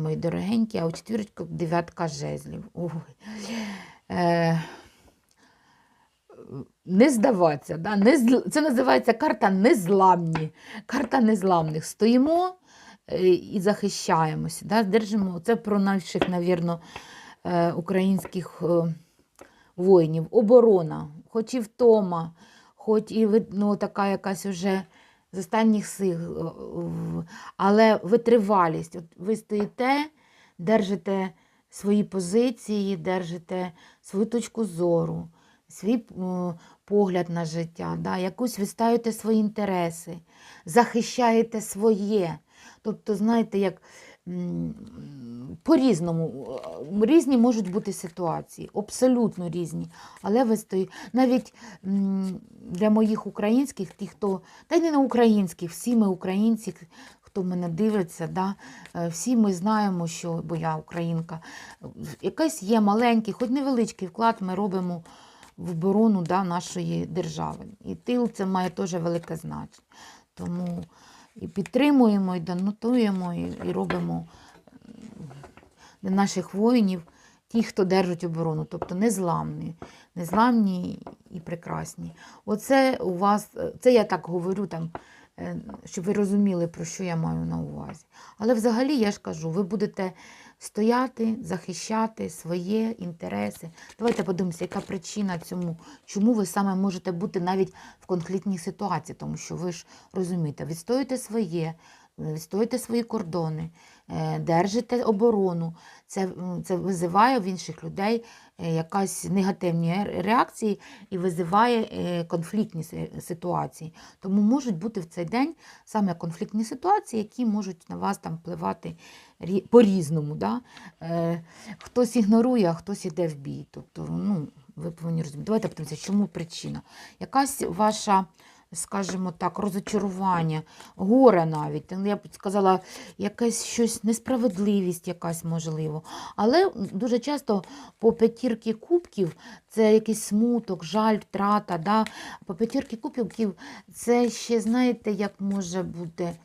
мої дорогенькі, а у четвірочку дев'ятка жезлів. Ой. Е, не здаватися. Да? Не. Це називається карта незламні. Карта незламних. Стоїмо е, і захищаємося. Да? Держимо. Це про наших, навірно, е, українських е, воїнів. Оборона, хоч і втома, хоч і ну, така якась уже з останніх сил, е, але витривалість. От ви стоїте, держите свої позиції, держите свою точку зору, свій е, погляд на життя, да, якусь ви ставите свої інтереси, захищаєте своє. Тобто, знаєте, як по-різному, е, різні можуть бути ситуації, абсолютно різні. Але ви стоїте, навіть для моїх українських, ті, хто, та й не на українських, всі ми українці, хто мене дивиться, да, е, всі ми знаємо, що, бо я українка, якийсь є маленький, хоч невеличкий вклад ми робимо в оборону да, нашої держави. І тил це має теж велике значення. Тому і підтримуємо, і донатуємо, і, і робимо для наших воїнів ті, хто держать оборону, тобто незламні, незламні і прекрасні. Оце у вас, е, це я так говорю, там, е, щоб ви розуміли, про що я маю на увазі. Але взагалі я ж кажу, ви будете стояти, захищати свої інтереси. Давайте подивимося, яка причина цьому, чому ви саме можете бути навіть в конфліктній ситуації, тому що ви ж розумієте, відстоюєте своє, відстоюєте свої кордони, е, держите оборону. Це, це визиває в інших людей е, якась негативні реакції і визиває е, конфліктні ситуації. Тому можуть бути в цей день саме конфліктні ситуації, які можуть на вас там впливати по-різному. Да? Хтось ігнорує, а хтось іде в бій. Тобто, ну, ви повинні розуміти. Давайте подивимося, чому причина. Якась ваша, скажімо так, розочарування, горе навіть. Я б сказала, якась щось несправедливість, якась можливо. Але дуже часто по п'ятірки кубків це якийсь смуток, жаль, втрата. Да? По п'ятірки кубків це ще, знаєте, як може бути.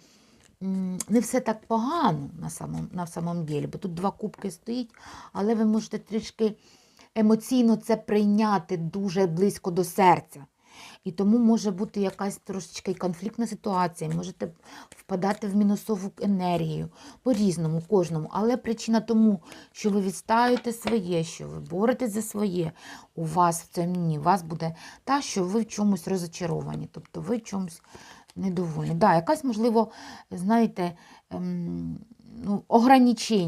Не все так погано на самом, на самом ділі, бо тут два кубки стоїть, але ви можете трішки емоційно це прийняти дуже близько до серця. І тому може бути якась трошечки конфліктна ситуація, можете впадати в мінусову енергію по-різному, кожному. Але причина тому, що ви відстаєте своє, що ви боретесь за своє, у вас в цьому вас буде та, що ви в чомусь розочаровані, тобто ви в чомусь недовольні. Да, якась, можливо, знаєте, ем, ну, ограничення.